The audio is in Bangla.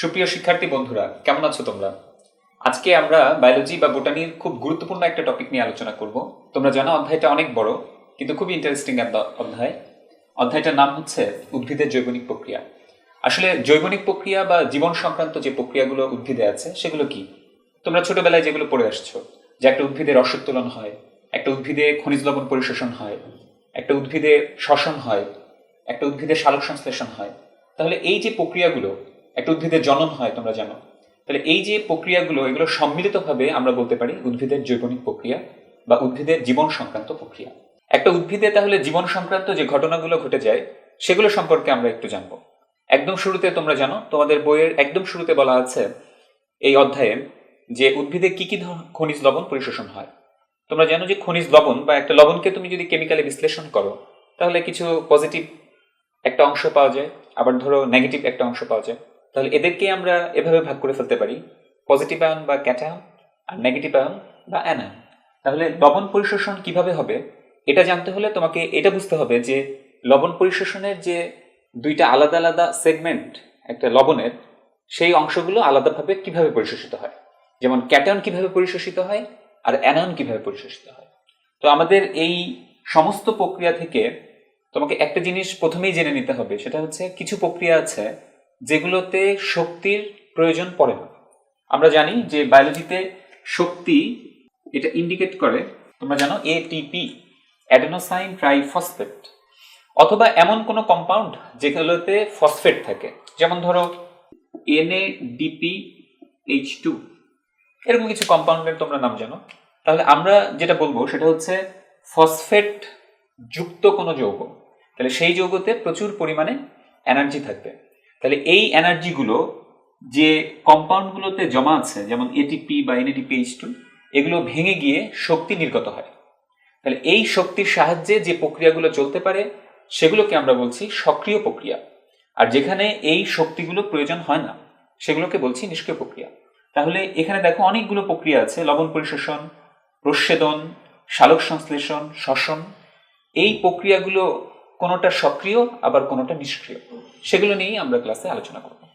সুপ্রিয় শিক্ষার্থী বন্ধুরা, কেমন আছো তোমরা? আজকে আমরা বায়োলজি বা বোটানির খুব গুরুত্বপূর্ণ একটা টপিক নিয়ে আলোচনা করব। তোমরা জানো অধ্যায়টা অনেক বড়, কিন্তু খুব ইন্টারেস্টিং অধ্যায়। অধ্যায়টার নাম হচ্ছে উদ্ভিদের জৈবনিক প্রক্রিয়া। আসলে জৈবনিক প্রক্রিয়া বা জীবন সংক্রান্ত যে প্রক্রিয়াগুলো উদ্ভিদে আছে, সেগুলো কি? তোমরা ছোটবেলায় যেগুলো পড়ে আসছো, যে একটা উদ্ভিদে রসোত্তোলন হয়, একটা উদ্ভিদে খনিজ লবণ পরিশোষণ হয়, একটা উদ্ভিদে শ্বসন হয়, একটা উদ্ভিদে সালোক সংশ্লেষণ হয়। তাহলে এই যে প্রক্রিয়াগুলো একটা উদ্ভিদের জনন হয় তোমরা জানো। তাহলে এই যে প্রক্রিয়াগুলো, এগুলো সম্মিলিতভাবে আমরা বলতে পারি উদ্ভিদের জৈবনিক প্রক্রিয়া বা উদ্ভিদের জীবন সংক্রান্ত প্রক্রিয়া। একটা উদ্ভিদে তাহলে জীবন সংক্রান্ত যে ঘটনাগুলো ঘটে যায়, সেগুলো সম্পর্কে আমরা একটু জানব। একদম শুরুতে তোমরা জানো, তোমাদের বইয়ের একদম শুরুতে বলা আছে এই অধ্যায়ে যে উদ্ভিদে কি কি খনিজ লবণ পরিশোষণ হয়। তোমরা জানো যে খনিজ লবণ বা একটা লবণকে তুমি যদি কেমিক্যালি বিশ্লেষণ করো, তাহলে কিছু পজিটিভ একটা অংশ পাওয়া যায়, আবার ধরো নেগেটিভ একটা অংশ পাওয়া যায়। তাহলে এদেরকে আমরা এভাবে ভাগ করে ফেলতে পারি। পজিটিভ আয়ন বা ক্যাটায়ন আর নেগেটিভ আয়ন বা অ্যানায়ন তাহলে লবণ পরিশোষণ কীভাবে হবে? এটা জানতে হলে তোমাকে এটা বুঝতে হবে যে লবণ পরিশোষণের যে দুইটা আলাদা আলাদা সেগমেন্ট একটা লবণের, সেই অংশগুলো আলাদাভাবে কীভাবে পরিশোষিত হয়? যেমন ক্যাটায়ন কীভাবে পরিশোষিত হয় আর অ্যানায়ন কীভাবে পরিশোষিত হয়। তো আমাদের এই সমস্ত প্রক্রিয়া থেকে তোমাকে একটা জিনিস প্রথমেই জেনে নিতে হবে, সেটা হচ্ছে কিছু প্রক্রিয়া আছে যেগুলোতে শক্তির প্রয়োজন পড়ে না। আমরা জানি যে বায়োলজিতে শক্তি এটা ইন্ডিকেট করে, তোমরা জানো এটিপি অ্যাডেনোসাইন ট্রাইফসফেট অথবা এমন কোনো কম্পাউন্ড যেগুলোতে ফসফেট থাকে। যেমন ধরো এনএডিপি এইচ টু এরকম কিছু কম্পাউন্ডের তোমরা নাম জানো। তাহলে আমরা যেটা বলব সেটা হচ্ছে ফসফেট যুক্ত কোনো যৌগ। তাহলে সেই যৌগতে প্রচুর পরিমাণে এনার্জি থাকবে। তাহলে এই এনার্জিগুলো যে কম্পাউন্ডগুলোতে জমা আছে, যেমন এটিপি বা এনএটিপি এইচ টু এগুলো ভেঙে গিয়ে শক্তি নির্গত হয়। তাহলে এই শক্তির সাহায্যে যে প্রক্রিয়াগুলো চলতে পারে, সেগুলোকে আমরা বলছি সক্রিয় প্রক্রিয়া। আর যেখানে এই শক্তিগুলো প্রয়োজন হয় না, সেগুলোকে বলছি নিষ্ক্রিয় প্রক্রিয়া। তাহলে এখানে দেখো অনেকগুলো প্রক্রিয়া আছে, লবণ পরিশোষণ প্রচ্ছেদন সালোক সংশ্লেষণ, শ্বসন। এই প্রক্রিয়াগুলো কোনোটা সক্রিয় আবার কোনোটা নিষ্ক্রিয়। সেগুলো নিয়েই আমরা ক্লাসে আলোচনা করব।